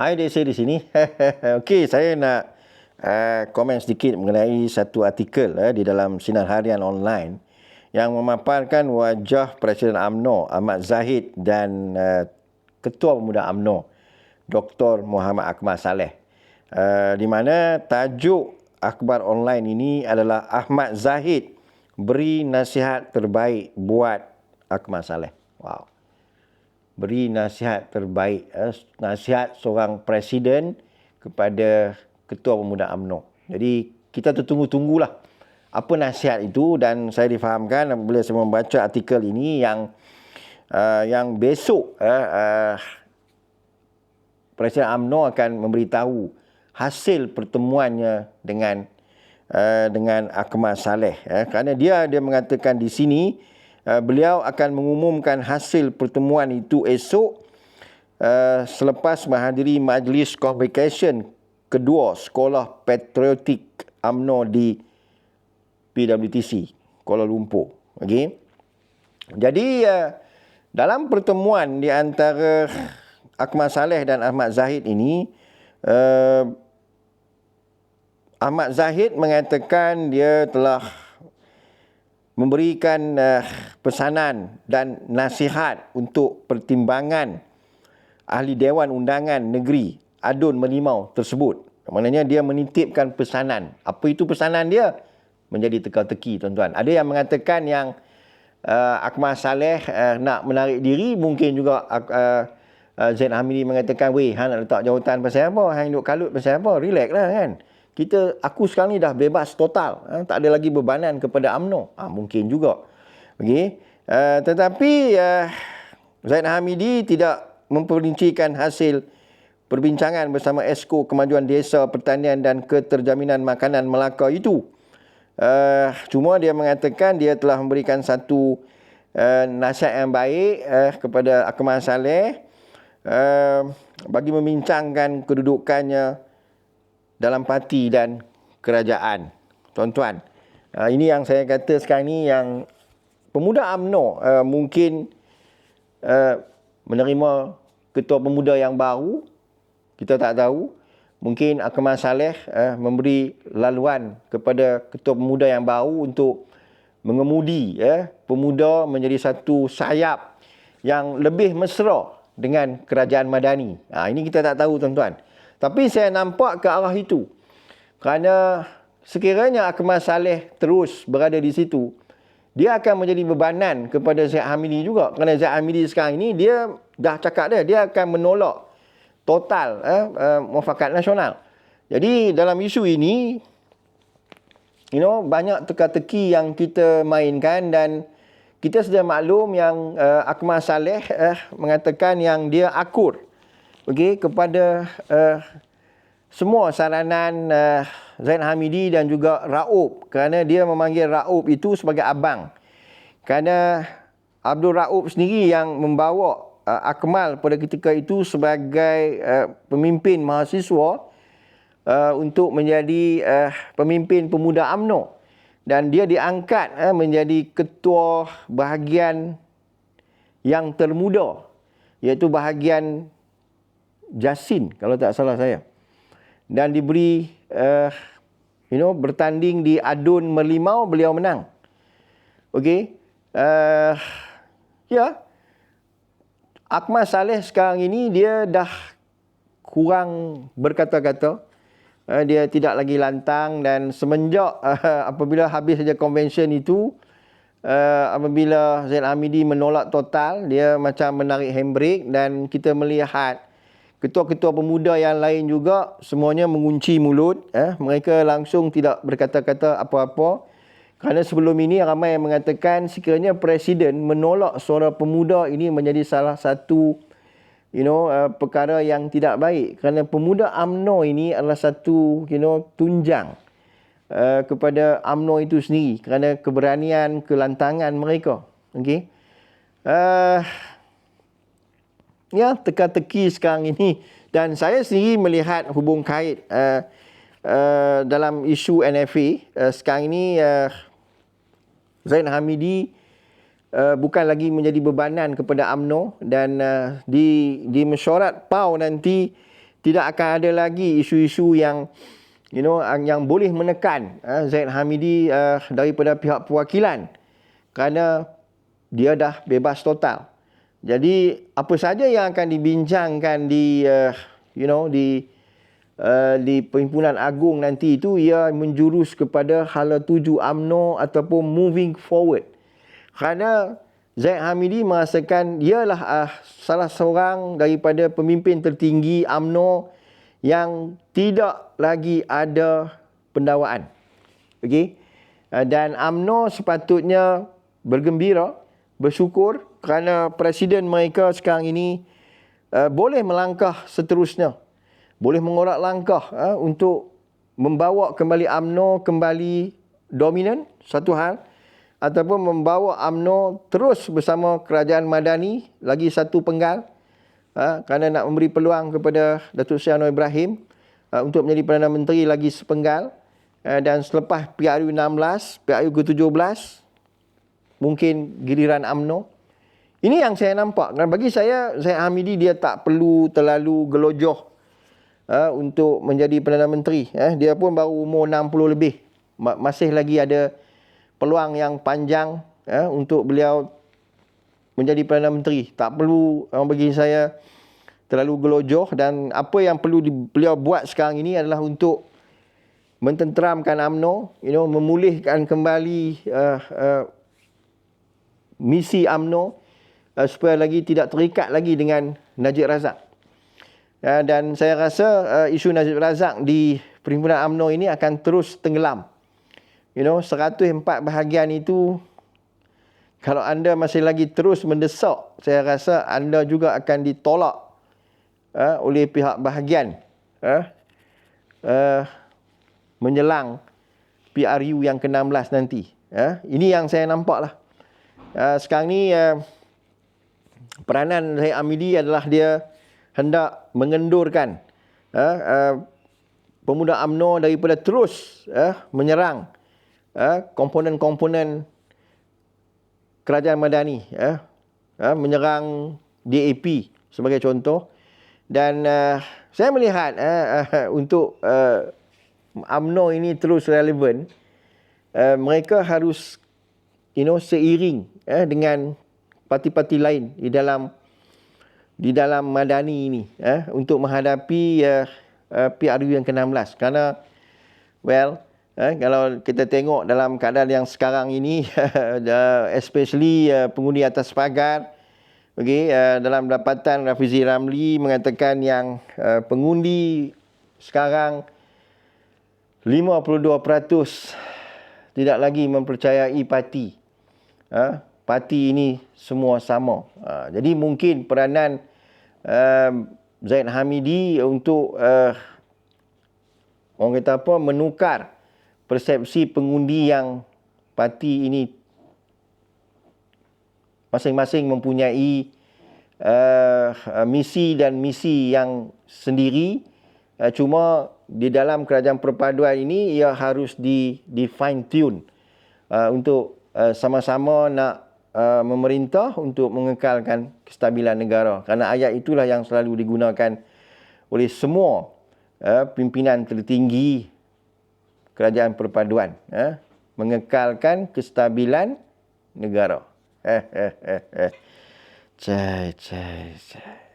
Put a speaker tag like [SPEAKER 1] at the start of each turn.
[SPEAKER 1] Hai Desi di sini. Okey, saya nak uh, komen sedikit mengenai satu artikel uh, di dalam sinar harian online yang memaparkan wajah Presiden AMNO Ahmad Zahid dan uh, Ketua Pemuda AMNO Dr. Muhammad Akmal Saleh. Uh, di mana tajuk akhbar online ini adalah Ahmad Zahid beri nasihat terbaik buat Akmal Saleh. Wow beri nasihat terbaik eh, nasihat seorang presiden kepada ketua pemuda AMNO. Jadi kita tertunggu-tunggulah apa nasihat itu dan saya difahamkan apabila saya membaca artikel ini yang uh, yang besok uh, uh, Presiden AMNO akan memberitahu hasil pertemuannya dengan uh, dengan Akmal Saleh uh, kerana dia dia mengatakan di sini beliau akan mengumumkan hasil pertemuan itu esok uh, selepas menghadiri majlis convocation kedua Sekolah Patriotik AMNO di PWTC Kuala Lumpur. Okay. Jadi uh, dalam pertemuan di antara Akmal Saleh dan Ahmad Zahid ini uh, Ahmad Zahid mengatakan dia telah memberikan uh, pesanan dan nasihat untuk pertimbangan ahli Dewan Undangan Negeri Adun Melimau tersebut. Maknanya dia menitipkan pesanan. Apa itu pesanan dia? Menjadi teka-teki tuan-tuan. Ada yang mengatakan yang uh, Akmal Saleh uh, nak menarik diri. Mungkin juga uh, uh, Zain Hamidi mengatakan, weh, Han nak letak jawatan pasal apa? Han duduk kalut pasal apa? Relax lah kan kita aku sekarang ni dah bebas total. Ha? tak ada lagi bebanan kepada AMNO ha, mungkin juga. Okey? Uh, tetapi uh, Zaid Hamidi tidak memperincikan hasil perbincangan bersama Esko Kemajuan Desa Pertanian dan Keterjaminan Makanan Melaka itu. Uh, cuma dia mengatakan dia telah memberikan satu uh, nasihat yang baik uh, kepada Akmal Saleh uh, bagi membincangkan kedudukannya dalam parti dan kerajaan. Tuan-tuan, uh, ini yang saya kata sekarang ni yang pemuda AMNO uh, mungkin uh, menerima ketua pemuda yang baru. Kita tak tahu. Mungkin Akmal Saleh uh, memberi laluan kepada ketua pemuda yang baru untuk mengemudi pemuda menjadi satu sayap yang lebih mesra dengan kerajaan madani. Ini kita tak tahu tuan-tuan. Tapi saya nampak ke arah itu. Kerana sekiranya Akmal Saleh terus berada di situ, dia akan menjadi bebanan kepada Zaid Hamidi juga. Kerana Zaid Hamidi sekarang ini, dia dah cakap dia, dia akan menolak total eh, uh, mufakat nasional. Jadi dalam isu ini, you know, banyak teka-teki yang kita mainkan dan kita sudah maklum yang uh, Akmal Saleh uh, mengatakan yang dia akur okey kepada uh, semua saranan uh, Zain Hamidi dan juga Raub kerana dia memanggil Raub itu sebagai abang. Kerana Abdul Raub sendiri yang membawa uh, Akmal pada ketika itu sebagai uh, pemimpin mahasiswa uh, untuk menjadi uh, pemimpin pemuda AMNO dan dia diangkat uh, menjadi ketua bahagian yang termuda iaitu bahagian Jasin kalau tak salah saya. Dan diberi uh, you know bertanding di Adun Merlimau beliau menang. Okey. Uh, ya. Yeah. Akmal Saleh sekarang ini dia dah kurang berkata-kata. Uh, dia tidak lagi lantang dan semenjak uh, apabila habis saja convention itu uh, apabila Zain Amidi menolak total dia macam menarik handbrake dan kita melihat ketua-ketua pemuda yang lain juga semuanya mengunci mulut eh? Mereka langsung tidak berkata-kata apa-apa. Kerana sebelum ini ramai yang mengatakan sekiranya presiden menolak suara pemuda ini menjadi salah satu you know uh, perkara yang tidak baik. Kerana pemuda AMNO ini adalah satu you know tunjang uh, kepada AMNO itu sendiri. Kerana keberanian kelantangan mereka. Okey? Uh, ya teka-teki sekarang ini dan saya sendiri melihat hubung kait uh, uh, dalam isu NFA uh, sekarang ini uh, Zain Hamidi uh, bukan lagi menjadi bebanan kepada AMNO dan uh, di di mesyuarat PAU nanti tidak akan ada lagi isu-isu yang you know yang boleh menekan uh, Zaid Hamidi uh, daripada pihak perwakilan kerana dia dah bebas total. Jadi apa saja yang akan dibincangkan di uh, you know di uh, di perhimpunan agung nanti itu ia menjurus kepada hala tuju AMNO ataupun moving forward. Kerana Zaid Hamidi merasakan ialah uh, salah seorang daripada pemimpin tertinggi AMNO yang tidak lagi ada pendawaan. Okey. Uh, dan AMNO sepatutnya bergembira, bersyukur kerana presiden mereka sekarang ini uh, boleh melangkah seterusnya. Boleh mengorak langkah uh, untuk membawa kembali AMNO kembali dominan, satu hal. Ataupun membawa AMNO terus bersama kerajaan Madani, lagi satu penggal. Uh, kerana nak memberi peluang kepada Datuk Seri Anwar Ibrahim uh, untuk menjadi Perdana Menteri lagi sepenggal. Uh, dan selepas PRU 16, PRU ke-17, mungkin giliran AMNO. Ini yang saya nampak. Dan bagi saya, saya Hamidi dia tak perlu terlalu gelojoh uh, untuk menjadi Perdana Menteri. Uh, dia pun baru umur 60 lebih. Masih lagi ada peluang yang panjang uh, untuk beliau menjadi Perdana Menteri. Tak perlu uh, bagi saya terlalu gelojoh. Dan apa yang perlu di, beliau buat sekarang ini adalah untuk mententeramkan AMNO. You know, memulihkan kembali uh, uh, misi AMNO uh, supaya lagi tidak terikat lagi dengan Najib Razak. Uh, dan saya rasa uh, isu Najib Razak di Perhimpunan AMNO ini akan terus tenggelam. You know, 104 bahagian itu kalau anda masih lagi terus mendesak, saya rasa anda juga akan ditolak uh, oleh pihak bahagian uh, uh, menjelang PRU yang ke-16 nanti. Uh, ini yang saya nampak lah. Uh, sekarang ni uh, peranan Zahid Amidi adalah dia hendak mengendurkan uh, uh, pemuda AMNO daripada terus uh, menyerang uh, komponen-komponen kerajaan Madani uh, uh, menyerang DAP sebagai contoh. Dan uh, saya melihat uh, uh, untuk uh, AMNO ini terus relevan uh, mereka harus you know seiring uh, dengan parti-parti lain di dalam di dalam madani ini eh, untuk menghadapi uh, uh, PRU yang ke-16 kerana well eh, kalau kita tengok dalam keadaan yang sekarang ini especially uh, pengundi atas pagar okay, uh, dalam dapatan Rafizi Ramli mengatakan yang uh, pengundi sekarang 52% tidak lagi mempercayai parti uh, parti ini semua sama. Ha, jadi mungkin peranan uh, Zaid Hamidi untuk uh, orang kata apa menukar persepsi pengundi yang parti ini masing-masing mempunyai uh, misi dan misi yang sendiri uh, cuma di dalam kerajaan perpaduan ini ia harus di di fine tune uh, untuk uh, sama-sama nak uh, memerintah untuk mengekalkan kestabilan negara. Kerana ayat itulah yang selalu digunakan oleh semua uh, pimpinan tertinggi kerajaan perpaduan. Uh, mengekalkan kestabilan negara. Eh, eh, eh, eh. Cai, cai, cai.